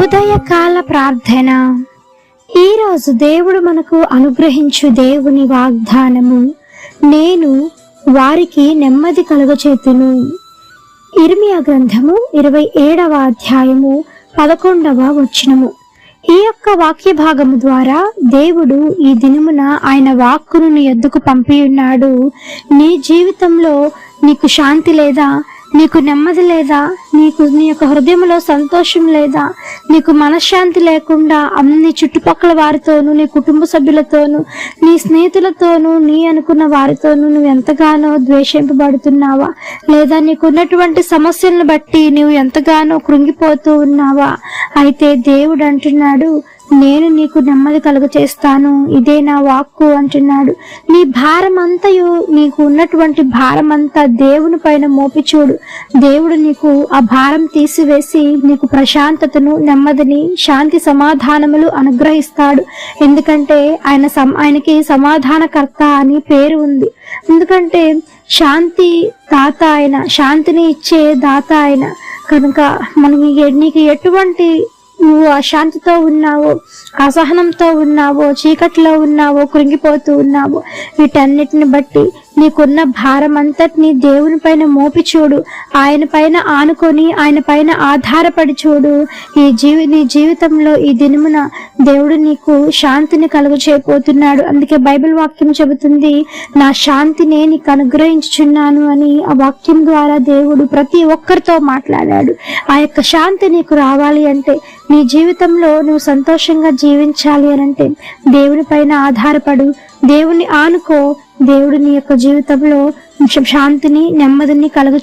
ఉదయకాల ప్రార్థన. ఈరోజు దేవుడు మనకు అనుగ్రహించు దేవుని వాగ్దానము. నేను వారికి నెమ్మది కలుగచేతును. ఇర్మియా గ్రంథము ఇరవై ఏడవ అధ్యాయము పదకొండవ వచనము. ఈ యొక్క వాక్య భాగము ద్వారా దేవుడు ఈ దినమున ఆయన వాక్కును నీ ఎద్దుకు పంపియున్నాడు. నీ జీవితంలో నీకు శాంతి లేదా? నీకు నెమ్మది లేదా? నీకు నీ యొక్క హృదయంలో సంతోషం లేదా? నీకు మనశ్శాంతి లేకుండా అన్ని చుట్టుపక్కల వారితోనూ నీ కుటుంబ సభ్యులతోనూ నీ స్నేహితులతోనూ నీ అనుకున్న వారితోనూ నువ్వు ఎంతగానో ద్వేషింపబడుతున్నావా? లేదా నీకు ఉన్నటువంటి సమస్యలను బట్టి నువ్వు ఎంతగానో కృంగిపోతూ ఉన్నావా? అయితే దేవుడు అంటున్నాడు నేను నీకు నెమ్మది కలుగ చేస్తాను ఇదే నా వాక్కు అంటున్నాడు. నీ భారం అంతయు నీకు ఉన్నటువంటి భారం అంతా దేవుని పైన మోపి చూడు దేవుడు నీకు ఆ భారం తీసివేసి నీకు ప్రశాంతతను నెమ్మదిని శాంతి సమాధానములు అనుగ్రహిస్తాడు. ఎందుకంటే ఆయన సమ ఆయనకి సమాధానకర్త అని పేరు ఉంది. ఎందుకంటే శాంతి దాత ఆయన శాంతిని ఇచ్చే దాత ఆయన. కనుక మనకి నీకు ఎటువంటి నువ్వు అశాంతితో ఉన్నావో అసహనంతో ఉన్నావో చీకట్లో ఉన్నావో కృంగిపోతూ ఉన్నావో వీటన్నిటిని బట్టి నీకున్న భారం అంతటిని దేవుని పైన మోపి చూడు. ఆయన పైన ఆనుకొని ఆయన పైన ఆధారపడి చూడు. ఈ జీవి నీ జీవితంలో ఈ దినమున దేవుడు నీకు శాంతిని కలుగు చేయబోతున్నాడు అందుకే బైబిల్ వాక్యం చెబుతుంది నా శాంతినే నీకు అనుగ్రహించుచున్నాను అని ఆ వాక్యం ద్వారా దేవుడు ప్రతి ఒక్కరితో మాట్లాడాడు. ఆ యొక్క శాంతి నీకు రావాలి అంటే నీ జీవితంలో నువ్వు సంతోషంగా జీవించాలి అని అంటే దేవుని పైన ఆధారపడు. దేవుని ఆనుకో దేవుడు నీ యొక్క జీవితంలో శాంతిని నెమ్మదిని కలుగు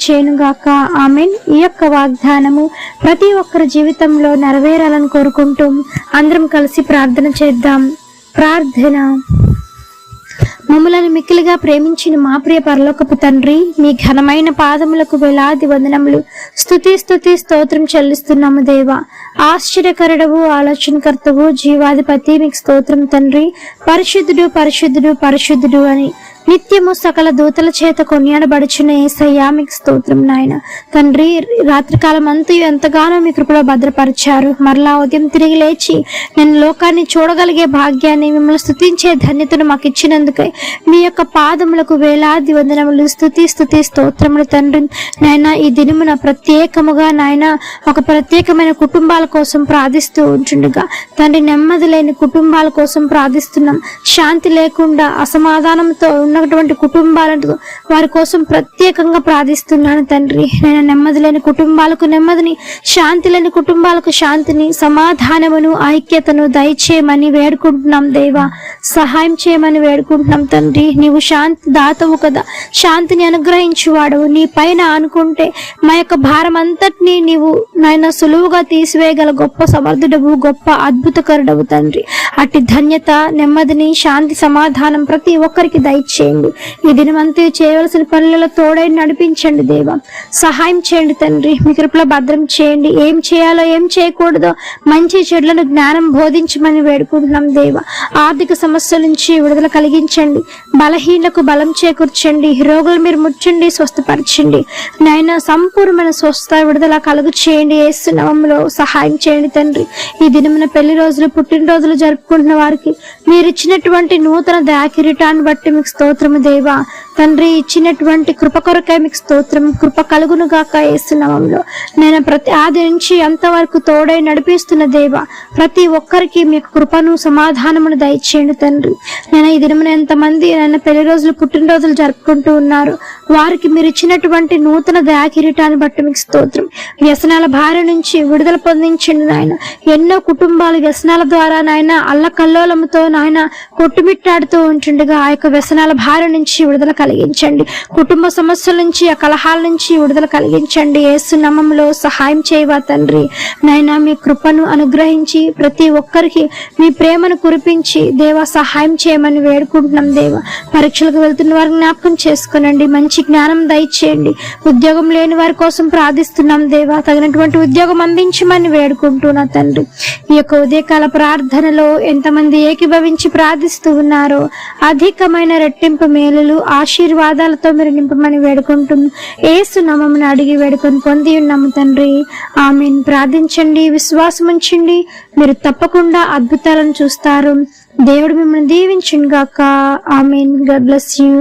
ఆమె ఈ యొక్క వాగ్దానము ప్రతి ఒక్కరి జీవితంలో నెరవేరాలని కోరుకుంటూ అందరం కలిసి ప్రార్థన చేద్దాం. ప్రార్థన. మమ్మలను మిక్కిలిగా ప్రేమించిన మా ప్రియ పరలోకపు తండ్రి మీ ఘనమైన పాదములకు వేలాది వందనములు. స్తుతి స్థుతి స్తోత్రం చెల్లిస్తున్నాము దేవ. ఆశ్చర్యకరుడవు ఆలోచనకర్తవు జీవాధిపతి మీకు స్తోత్రం తండ్రి. పరిశుద్ధుడు పరిశుద్ధుడు పరిశుద్ధుడు అని నిత్యము సకల దూతల చేత కొనియాడబడుచున్న ఏసయ్యా మీకు స్తోత్రం నాయన. తండ్రి రాత్రికాలం అంతా ఎంతగానో మీ కృపలో భద్రపరిచారు. మరలా ఉదయం తిరిగి లేచి నేను లోకాన్ని చూడగలిగే భాగ్యాన్ని మిమ్మల్ని స్థుతించే ధన్యతను మాకు ఇచ్చినందుకై మీ యొక్క పాదములకు వేలాది వందనములు స్థుతి స్థుతి స్తోత్రములు తండ్రి. నాయన ఈ దినమున ప్రత్యేకముగా నాయన ఒక ప్రత్యేకమైన కుటుంబాల కోసం ప్రార్థిస్తూ ఉంటుండగా తండ్రి నెమ్మది లేని కుటుంబాల కోసం ప్రార్థిస్తున్నాం. శాంతి లేకుండా అసమాధానంతో ఉన్నటువంటి కుటుంబాలను వారి కోసం ప్రత్యేకంగా ప్రార్థిస్తున్నాను తండ్రి. నేను నెమ్మది లేని కుటుంబాలకు నెమ్మదిని శాంతి లేని కుటుంబాలకు శాంతిని సమాధానమును ఐక్యతను దయచేయమని వేడుకుంటున్నాం దేవా. సహాయం చేయమని వేడుకుంటున్నాం తండ్రి. నీవు శాంతి దాతవు కదా. శాంతిని అనుగ్రహించువాడు. నీ పైన అనుకుంటే మా యొక్క భారం అంతటిని నీవు నాయన సులువుగా తీసివేయగల గొప్ప సమర్థుడవు గొప్ప అద్భుతకరుడవు తండ్రి. అట్టి ధన్యత నెమ్మదిని శాంతి సమాధానం ప్రతి ఒక్కరికి చేయండి. ఈ దినమంతా చేయవలసిన పనులలో తోడై నడిపించండి దేవా. సహాయం చేయండి తండ్రి. మీ కృపలో భద్రం చేయండి. ఏం చేయాలో ఏం చేయకూడదో మంచి చెడులను జ్ఞానం బోధించమని వేడుకుంటున్నాం దేవ. ఆర్థిక సమస్యల నుంచి విడుదల కలిగించండి. బలహీనకు బలం చేకూర్చండి. రోగులు మీరు ముచ్చండి స్వస్థపరచండి. నాయన సంపూర్ణమైన స్వస్థ విడుదల కలుగు చేయండి. ఏసునామంలో సహాయం చేయండి తండ్రి. ఈ దినమున పెళ్ళి రోజులు పుట్టినరోజులు జరుపుకుంటున్న వారికి మీరు ఇచ్చినటువంటి నూతన దయాకిరీటాన్ని బట్టి మీకు స్తోత్రము దేవా తండ్రి ఇచ్చినటువంటి కృప కొరకై మీకు స్తోత్రం కృప కలుగునుగాక ఏసునామంలో నేను ప్రతి ఆది నుంచి అంతవరకు తోడై నడిపిస్తున్న దేవ ప్రతి ఒక్కరికి మీ కృపను సమాధానమును దయచేయండి తండ్రి. నేను ఈ దినమున ఎంతమంది నన్ను పెళ్ళి రోజులు పుట్టినరోజులు జరుపుకుంటూ ఉన్నారు వారికి మీరు ఇచ్చినటువంటి నూతన దయాకిరీటాన్ని బట్టి మీకు స్తోత్రం. వ్యసనాల భార్య నుంచి విడుదల పొందించండి నాయన. ఎన్నో కుటుంబాలు వ్యసనాల ద్వారా నాయన అల్లకల్లోలముతో నాయన కొట్టుమిట్టాడుతూ ఉంటుండగా ఆ యొక్క వ్యసనాల భార్య నుంచి విడుదల కలిగించండి. కుటుంబ సమస్యల నుంచి ఆ కలహాల నుంచి విడుదల కలిగించండి. ఏసునామంలో సహాయం చేయవా తండ్రి? నాయన మీ కృపను అనుగ్రహించి ప్రతి ఒక్కరికి మీ ప్రేమను కురిపించి దేవా సహాయం చేయమని వేడుకుంటున్నాం దేవ. పరీక్షలకు వెళ్తున్న వారిని జ్ఞాపకం చేసుకునండి. మంచి జ్ఞానం దయచేయండి. ఉద్యోగం లేని వారి కోసం ప్రార్థిస్తున్నాం దేవా. తగినటువంటి ఉద్యోగం అందించమని వేడుకుంటున్నా తండ్రి. ఈ యొక్క ఉదయకాల ప్రార్థనలో ఎంతమంది ఏకీభవించి ప్రార్థిస్తూ ఉన్నారో అధికమైన రెట్టింపు మేలులు ఆశీర్వాదాలతో మీరు నింపమని వేడుకుంటున్నాం. ఏసు నామమును అడిగి వేడుకొని పొంది ఉన్నాము తండ్రి. ఆమెను. ప్రార్థించండి విశ్వాసం ఉంచండి మీరు తప్పకుండా అద్భుతాలను చూస్తారు. దేవుడు మిమ్మల్ని దీవించండి గాక ఆమెన్. God bless you.